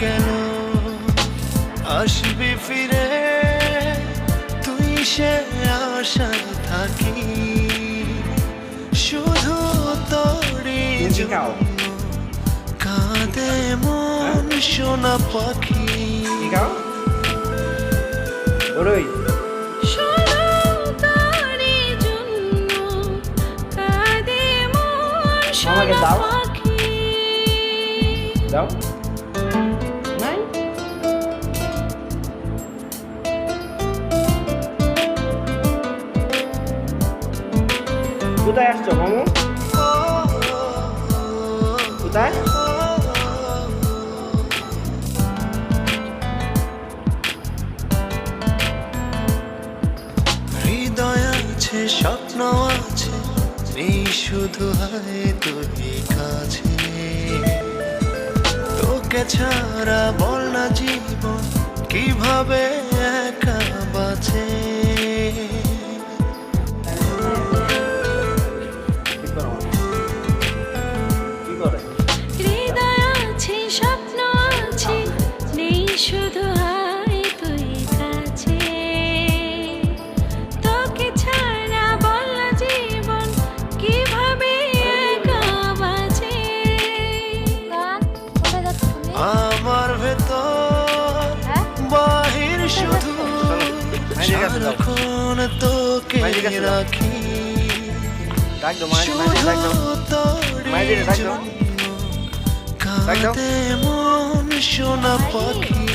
গেল। আসবি ফিরে তুই সে আশা থাকি। শুধু তোরই কাঁদে মন সোনা পাখি। মন আমাকে দাও। দাও। কোথায় আসছো, মামু? কোথায়? হৃদয় আছে, স্বপ্ন আছে, নেই শুধু হয় তুই কাছে। তোকে ছাড়া বল না জীবন, কীভাবে শুধু। সারাক্ষণ তোকে। রাখি শুধু। কাঁদে মন সোনা পাখি